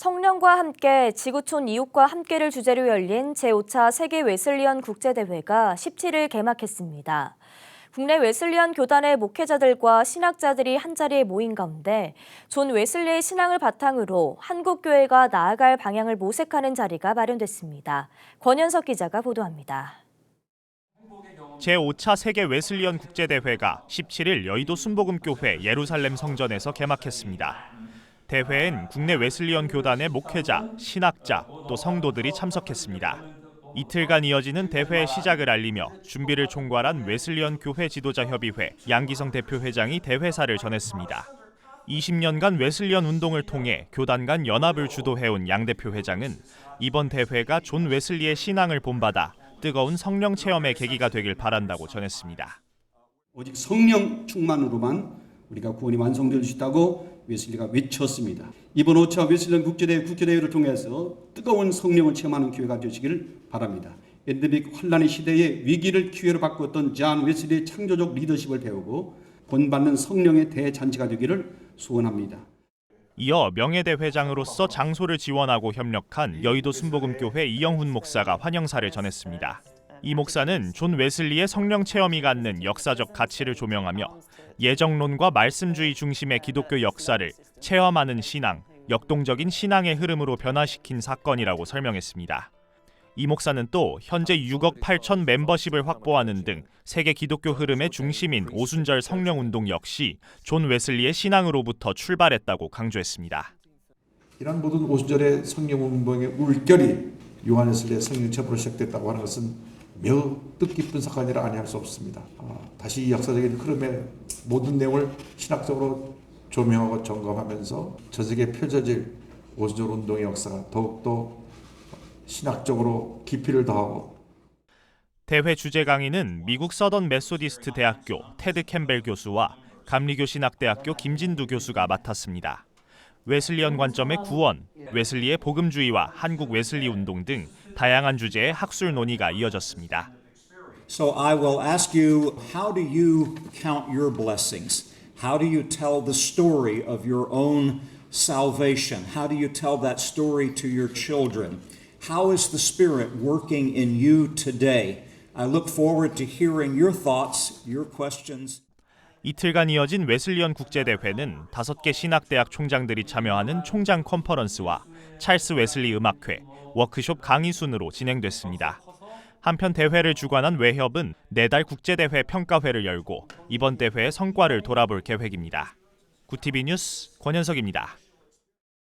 성령과 함께 지구촌 이웃과 함께를 주제로 열린 제5차 세계 웨슬리언 국제대회가 17일 개막했습니다. 국내 웨슬리언 교단의 목회자들과 신학자들이 한자리에 모인 가운데 존 웨슬리의 신앙을 바탕으로 한국 교회가 나아갈 방향을 모색하는 자리가 마련됐습니다. 권현석 기자가 보도합니다. 제5차 세계 웨슬리언 국제대회가 17일 여의도 순복음교회 예루살렘 성전에서 개막했습니다. 대회엔 국내 웨슬리언 교단의 목회자, 신학자, 또 성도들이 참석했습니다. 이틀간 이어지는 대회의 시작을 알리며 준비를 총괄한 웨슬리언 교회 지도자 협의회 양기성 대표 회장이 대회사를 전했습니다. 20년간 웨슬리언 운동을 통해 교단 간 연합을 주도해온 양 대표 회장은 이번 대회가 존 웨슬리의 신앙을 본받아 뜨거운 성령 체험의 계기가 되길 바란다고 전했습니다. 오직 성령 충만으로만 우리가 구원이 완성될 수 있다고 웨슬리가 외쳤습니다. 이번 5차 웨슬리언 국제대회 국제대회를 통해서 뜨거운 성령을 체험하는 기회가 되시길 바랍니다. 엔데믹 환란의 시대에 위기를 기회로 바꾸었던 잔 웨슬리의 창조적 리더십을 배우고 본받는 성령의 대잔치가 되기를 소원합니다. 이어 명예대회장으로서 장소를 지원하고 협력한 여의도 순복음교회 이영훈 목사가 환영사를 전했습니다. 이 목사는 존 웨슬리의 성령 체험이 갖는 역사적 가치를 조명하며 예정론과 말씀주의 중심의 기독교 역사를 체험하는 신앙, 역동적인 신앙의 흐름으로 변화시킨 사건이라고 설명했습니다. 이 목사는 또 현재 6억 8천 멤버십을 확보하는 등 세계 기독교 흐름의 중심인 오순절 성령 운동 역시 존 웨슬리의 신앙으로부터 출발했다고 강조했습니다. 이러한 모든 오순절의 성령 운동의 물결이 요한에슬리의 성령 체험으로 시작됐다고 하는 것은 매우 뜻깊은 사건이라 아니할 수 없습니다. 아, 다시 이 역사적인 흐름의 모든 내용을 신학적으로 조명하고 점검하면서 전 세계에 펼쳐질 오순절 운동의 역사가 더욱더 신학적으로 깊이를 더하고 대회 주제 강의는 미국 서던 메소디스트 대학교 테드 캠벨 교수와 감리교 신학대학교 김진두 교수가 맡았습니다. 웨슬리언 관점의 구원, 웨슬리의 복음주의와 한국 웨슬리 운동 등 다양한 주제의 학술 논의가 이어졌습니다. So I will ask you, how do you count your blessings? How do you tell the story of your own salvation? How do you tell that story to your children? How is the Spirit working in you today? I look forward to hearing your thoughts, your questions. 이틀간 이어진 웨슬리언 국제대회는 다섯 개 신학대학 총장들이 참여하는 총장 컨퍼런스와 찰스 웨슬리 음악회, 워크숍 강의 순으로 진행됐습니다. 한편 대회를 주관한 외협은 내달 국제대회 평가회를 열고 이번 대회의 성과를 돌아볼 계획입니다. 구티비 뉴스 권현석입니다.